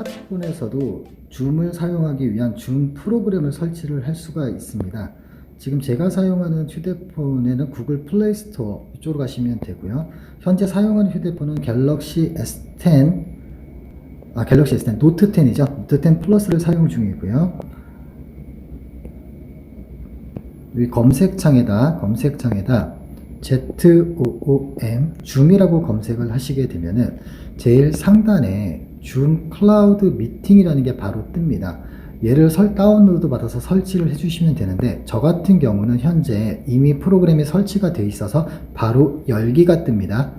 휴대폰에서도 줌을 사용하기 위한 줌 프로그램을 설치를 할 수가 있습니다. 지금 제가 사용하는 휴대폰에는 구글 플레이 스토어 이쪽으로 가시면 되고요. 현재 사용하는 휴대폰은 갤럭시 S10 아 갤럭시 S10 노트 10이죠. 노트 10 플러스를 사용 중이고요. 여기 검색창에다 검색창에다 ZOOM 줌이라고 검색을 하시게 되면은 제일 상단에 줌 클라우드 미팅이라는 게 바로 뜹니다. 얘를 설 다운로드 받아서 설치를 해주시면 되는데 저 같은 경우는 현재 이미 프로그램이 설치가 돼 있어서 바로 열기가 뜹니다.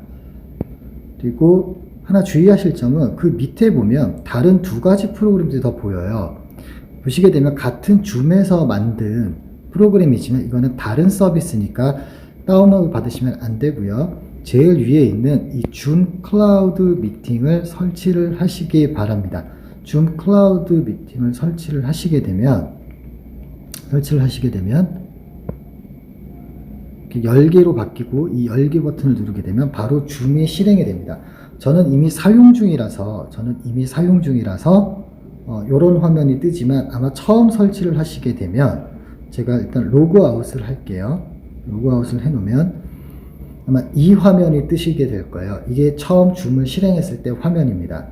그리고 하나 주의하실 점은 그 밑에 보면 다른 두 가지 프로그램들이 더 보여요. 보시게 되면 같은 줌에서 만든 프로그램이지만 이거는 다른 서비스니까 다운로드 받으시면 안 되고요. 제일 위에 있는 이 줌 클라우드 미팅을 설치를 하시기 바랍니다. 줌 클라우드 미팅을 설치를 하시게 되면 설치를 하시게 되면 열기로 바뀌고 이 열기 버튼을 누르게 되면 바로 줌이 실행이 됩니다. 저는 이미 사용 중이라서 저는 이미 사용 중이라서 어, 이런 화면이 뜨지만 아마 처음 설치를 하시게 되면 제가 일단 로그아웃을 할게요. 로그아웃을 해놓으면 아마 이 화면이 뜨시게 될 거예요. 이게 처음 줌을 실행했을 때 화면입니다.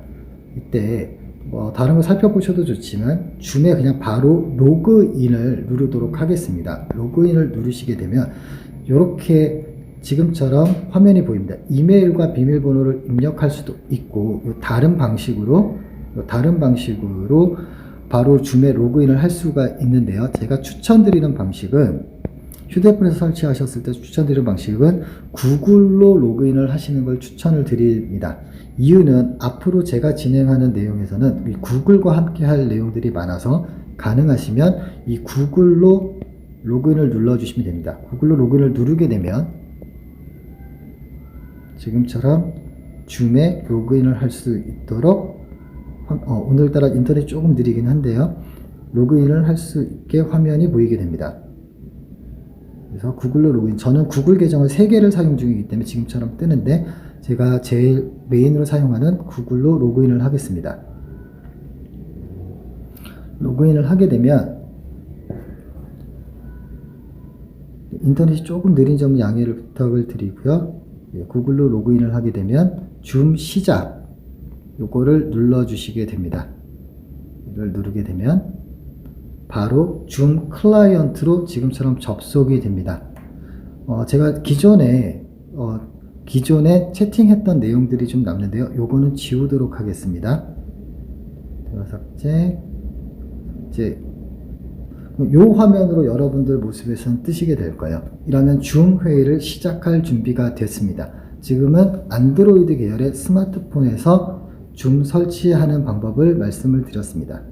이때 뭐 다른 거 살펴보셔도 좋지만 줌에 그냥 바로 로그인을 누르도록 하겠습니다. 로그인을 누르시게 되면 이렇게 지금처럼 화면이 보입니다. 이메일과 비밀번호를 입력할 수도 있고 요 다른 방식으로 요 다른 방식으로 바로 줌에 로그인을 할 수가 있는데요. 제가 추천드리는 방식은 휴대폰에서 설치하셨을 때 추천드리는 방식은 구글로 로그인을 하시는 걸 추천을 드립니다. 이유는 앞으로 제가 진행하는 내용에서는 이 구글과 함께 할 내용들이 많아서 가능하시면 이 구글로 로그인을 눌러주시면 됩니다. 구글로 로그인을 누르게 되면 지금처럼 줌에 로그인을 할 수 있도록 어, 오늘따라 인터넷 조금 느리긴 한데요. 로그인을 할 수 있게 화면이 보이게 됩니다. 그래서 구글로 로그인. 저는 구글 계정을 3개를 사용 중이기 때문에 지금처럼 뜨는데 제가 제일 메인으로 사용하는 구글로 로그인을 하겠습니다. 로그인을 하게 되면 인터넷이 조금 느린 점 양해를 부탁을 드리고요. 예, 구글로 로그인을 하게 되면 줌 시작 요거를 눌러 주시게 됩니다. 이걸 누르게 되면 바로 줌 클라이언트로 지금처럼 접속이 됩니다. 어, 제가 기존에 어, 기존에 채팅했던 내용들이 좀 남는데요. 요거는 지우도록 하겠습니다. 삭제, 이제 요 화면으로 여러분들 모습에서는 뜨시게 될 거예요. 이러면 줌 회의를 시작할 준비가 됐습니다. 지금은 안드로이드 계열의 스마트폰에서 줌 설치하는 방법을 말씀을 드렸습니다.